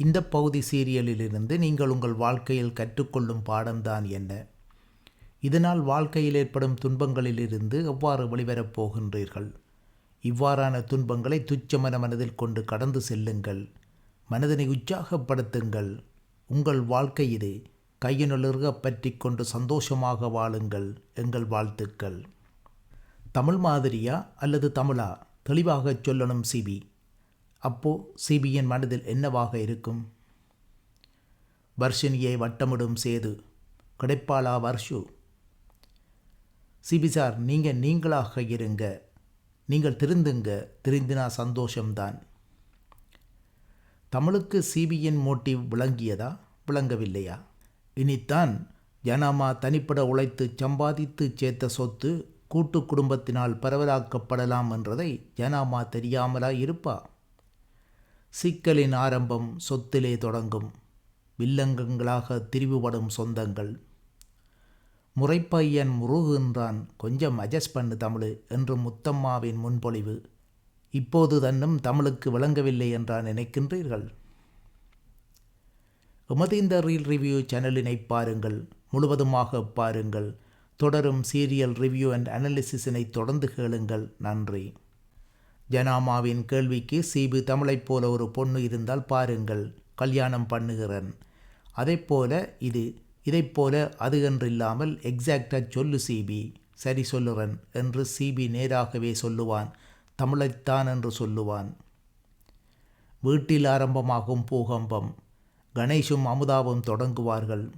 இந்த பகுதி சீரியலிலிருந்து நீங்கள் உங்கள் வாழ்க்கையில் கற்றுக்கொள்ளும் பாடம்தான் என்ன? இதனால் வாழ்க்கையில் ஏற்படும் துன்பங்களிலிருந்து எவ்வாறு வெளிவரப் போகின்றீர்கள்? இவ்வாறான துன்பங்களை துச்சமன மனதில் கொண்டு கடந்து செல்லுங்கள். மனதினை உற்சாகப்படுத்துங்கள். உங்கள் வாழ்க்கை இது கையினுலர்க பற்றி கொண்டு சந்தோஷமாக வாழுங்கள் எங்கள் வாழ்த்துக்கள். தமிழ் மாதிரியா அல்லது தமிழா? தெளிவாகச் சொல்லணும் சிபி. அப்போது சிபியின் மனதில் என்னவாக இருக்கும்? வர்ஷினியை வட்டமிடும் சேது கிடைப்பாளா வர்ஷு? சிபி சார் நீங்கள் நீங்களாக இருங்க. நீங்கள் திருந்துங்க திருந்தினா சந்தோஷம்தான். தமிழுக்கு சிபியின் மோட்டிவ் விளங்கியதா விளங்கவில்லையா? இனித்தான் ஜனாமா தனிப்பட உழைத்து சம்பாதித்து சேர்த்த சொத்து கூட்டு குடும்பத்தினால் பரவலாக்கப்படலாம் என்றதை ஜனாமா தெரியாமலா இருப்பா? சிக்கலின் ஆரம்பம் சொத்திலே தொடங்கும். வில்லங்கங்களாக திரிவுபடும் சொந்தங்கள். முறைப்பையன் முருகுன்றான் கொஞ்சம் அட்ஜஸ்ட் பண்ணு தமிழு என்று முத்தம்மாவின் முன்பொழிவு. இப்போது தன்னும் தமிழுக்கு விளங்கவில்லை என்றான் நினைக்கின்றீர்கள்? எமது இந்த ரீல் ரிவ்யூ சேனலினை பாருங்கள் முழுவதுமாக பாருங்கள். தொடரும் சீரியல் ரிவ்யூ அண்ட் அனாலிசிஸினை தொடர்ந்து கேளுங்கள். நன்றி. ஜனாமாவின் கேள்விக்கு சீபு தமிழைப் போல ஒரு பொண்ணு இருந்தால் பாருங்கள் கல்யாணம் பண்ணுகிறன். அதைப்போல இது இதைப்போல அது என்றில்லாமல் எக்ஸாக்டாக சொல்லு சிபி. சரி சொல்லுறன் என்று சிபி நேராகவே சொல்லுவான் தமிழைத்தான் என்று சொல்லுவான். வீட்டில் ஆரம்பமாகும் பூகம்பம். கணேஷும் அமுதாவும் தொடங்குவார்கள்.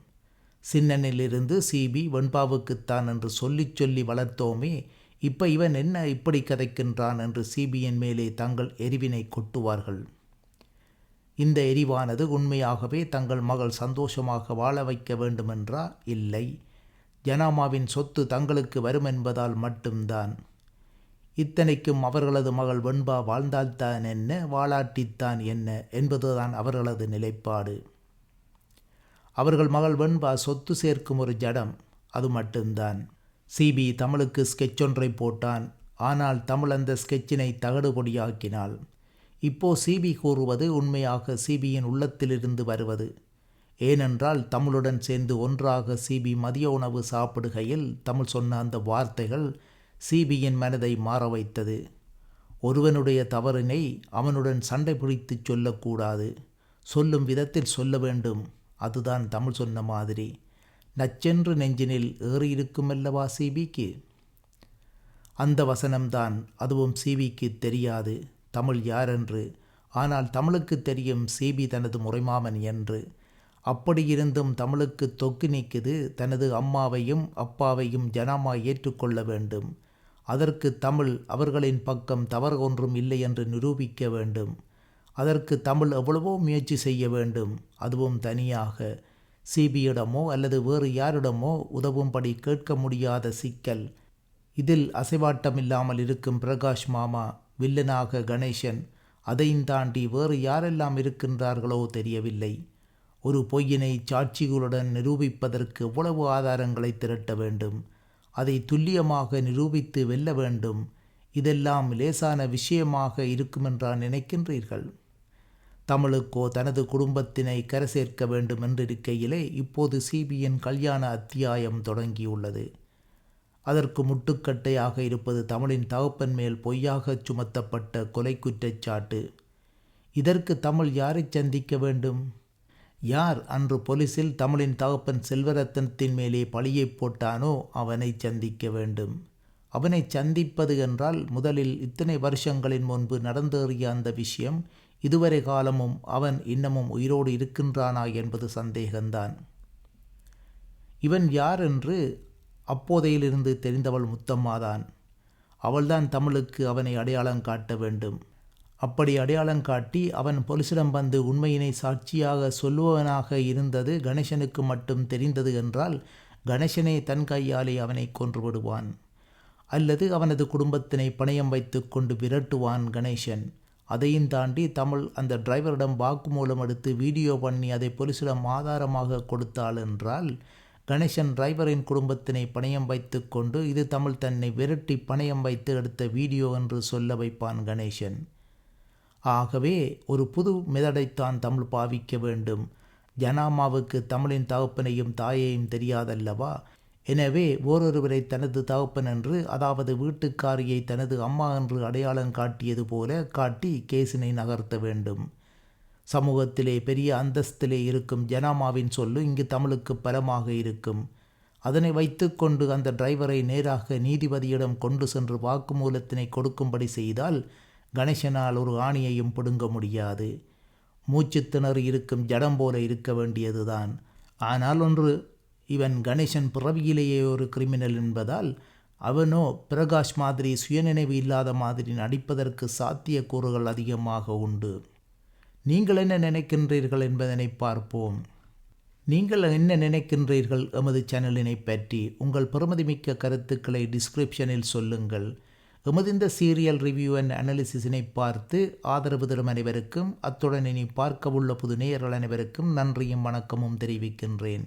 சின்னனிலிருந்து சிபி வெண்பாவுக்குத்தான் என்று சொல்லிச் சொல்லி வளர்த்தோமே இப்போ இவன் என்ன இப்படி கதைக்கின்றான் என்று சிபியின் மேலே தங்கள் எரிவினை கொட்டுவார்கள். இந்த எரிவானது உண்மையாகவே தங்கள் மகள் சந்தோஷமாக வாழ வைக்க வேண்டுமென்றா? இல்லை. ஜனாமாவின் சொத்து தங்களுக்கு வரும் என்பதால் மட்டும்தான். இத்தனைக்கும் அவர்களது மகள் வெண்பா வாழ்ந்தால்தான் என்ன வாழாட்டித்தான் என்ன என்பதுதான் அவர்களது நிலைப்பாடு. அவர்கள் மகள் வெண்பா சொத்து சேர்க்கும் ஒரு ஜடம் அது மட்டும்தான். சிபி தமிழுக்கு ஸ்கெட்ச் ஒன்றை போட்டான். ஆனால் தமிழ் அந்த ஸ்கெட்சினை தகடுபொடியாக்கினாள். இப்போ சிபி கூறுவது உண்மையாக சிபியின் உள்ளத்திலிருந்து வருவது. ஏனென்றால் தமிழுடன் சேர்ந்து ஒன்றாக சிபி மதிய உணவு சாப்பிடுகையில் தமிழ் சொன்ன அந்த வார்த்தைகள் சிபியின் மனதை மாற வைத்தது. ஒருவனுடைய தவறினை அவனுடன் சண்டை பிடித்து சொல்லக்கூடாது. சொல்லும் விதத்தில் சொல்ல வேண்டும். அதுதான் தமிழ் சொன்ன மாதிரி. நச்சென்று நெஞ்சினில் ஏறியிருக்குமல்லவா சிபிக்கு? அந்த வசனம்தான் அதுவும் சிபிக்கு தெரியாது. தமிழ் யாரென்று? ஆனால் தமிழுக்கு தெரியும் சிபி தனது முறைமாமன் என்று. அப்படியிருந்தும் தமிழுக்கு தொக்கு நீக்குது தனது அம்மாவையும் அப்பாவையும் ஜனமாய் ஏற்றுக்கொள்ள வேண்டும். அதற்கு தமிழ் அவர்களின் பக்கம் தவறு ஒன்றும் இல்லை என்று நிரூபிக்க வேண்டும். அதற்கு தமிழ் எவ்வளவோ முயற்சி செய்ய வேண்டும். அதுவும் தனியாக. சிபியிடமோ அல்லது வேறு யாரிடமோ உதவும்படி கேட்க முடியாத சிக்கல். இதில் அசைவாட்டமில்லாமல் இருக்கும் பிரகாஷ் மாமா வில்லனாக கணேசன் அதையும் தாண்டி வேறு யாரெல்லாம் இருக்கின்றார்களோ தெரியவில்லை. ஒரு பொய்யினை சாட்சிகளுடன் நிரூபிப்பதற்கு எவ்வளவு ஆதாரங்களை திரட்ட வேண்டும்? அதை துல்லியமாக நிரூபித்து வெல்ல வேண்டும்? இதெல்லாம் லேசான விஷயமாக இருக்குமென்றான் நினைக்கின்றீர்கள்? தமிழுக்கோ தனது குடும்பத்தினை கரை சேர்க்க வேண்டும் என்றிருக்கையிலே இப்போது சிபியின் கல்யாண அத்தியாயம் தொடங்கியுள்ளது. அதற்கு முட்டுக்கட்டையாக இருப்பது தமிழின் தகப்பன் மேல் பொய்யாகச் சுமத்தப்பட்ட கொலை குற்றச்சாட்டு இதற்கு தமிழ் யாரை சந்திக்க வேண்டும்? யார் அன்று போலீஸில் தமிழின் தகப்பன் செல்வரத்னத்தின் மேலே பழியை போட்டானோ அவனை சந்திக்க வேண்டும். அவனை சந்திப்பது என்றால் முதலில் இத்தனை வருஷங்களின் முன்பு நடந்தேறிய அந்த விஷயம் இதுவரை காலமும் அவன் இன்னமும் உயிரோடு இருக்கின்றானா என்பது சந்தேகம்தான் இவன் யார் என்று அப்போதையிலிருந்து தெரிந்தவள் முத்தம்மாதான். அவள்தான் தமிழுக்கு அவனை அடையாளம் காட்ட வேண்டும். அப்படி அடையாளம் காட்டி அவன் பொலிசிடம் வந்து உண்மையினை சாட்சியாக சொல்லுவவனாக இருந்தது கணேசனுக்கு மட்டும் தெரிந்தது என்றால் கணேசனே தன் கையாலே அவனை கொன்று விடுவான் அல்லது அவனது குடும்பத்தினை பணயம் வைத்து கொண்டு விரட்டுவான் கணேசன். அதையும் தாண்டி தமிழ் அந்த டிரைவரிடம் வாக்குமூலம் எடுத்து வீடியோ பண்ணி அதை போலீசிடம் ஆதாரமாக கொடுத்தாள் என்றால் கணேசன் டிரைவரின் குடும்பத்தினை பணயம் வைத்து கொண்டு இது தமிழ் தன்னை விரட்டி பணயம் வைத்து எடுத்த வீடியோ என்று சொல்ல வைப்பான் கணேசன். ஆகவே ஒரு புது மெதடைத்தான் தமிழ் பாவிக்க வேண்டும். ஜனாமாவுக்கு தமிழின் தகப்பனையும் தாயையும் தெரியாதல்லவா? எனவே ஓரொருவரை தனது தகப்பன் என்று அதாவது வீட்டுக்காரியை தனது அம்மா என்று அடையாளம் காட்டியது போல காட்டி கேசினை நகர்த்த வேண்டும். சமூகத்திலே பெரிய அந்தஸ்திலே இருக்கும் ஜனாமாவின் சொல்லு இங்கு தமிழுக்கு பலமாக இருக்கும். அதனை வைத்துக்கொண்டு அந்த டிரைவரை நேராக நீதிபதியிடம் கொண்டு சென்று வாக்குமூலத்தினை கொடுக்கும்படி செய்தால் கணேசனால் ஒரு ஆணியையும் பிடுங்க முடியாது. மூச்சுத்திணறு இருக்கும் ஜடம் போல இருக்க வேண்டியதுதான். ஆனால் ஒன்று இவன் கணேசன் பிறவியிலேயே ஒரு கிரிமினல் என்பதால் அவனோ பிரகாஷ் மாதிரி சுயநினைவு இல்லாத மாதிரி நடிப்பதற்கு சாத்தியக்கூறுகள் அதிகமாக உண்டு. நீங்கள் என்ன நினைக்கின்றீர்கள் என்பதனை பார்ப்போம். நீங்கள் என்ன நினைக்கின்றீர்கள் எமது சேனலினை பற்றி உங்கள் பெருமதிமிக்க கருத்துக்களை டிஸ்கிரிப்ஷனில் சொல்லுங்கள். எமது இந்த சீரியல் ரிவ்யூ அண்ட் அனாலிசிஸினை பார்த்து ஆதரவு தரும் அனைவருக்கும் அத்துடன் இனி பார்க்கவுள்ள புது நேயர்கள் அனைவருக்கும் நன்றியும் வணக்கமும் தெரிவிக்கின்றேன்.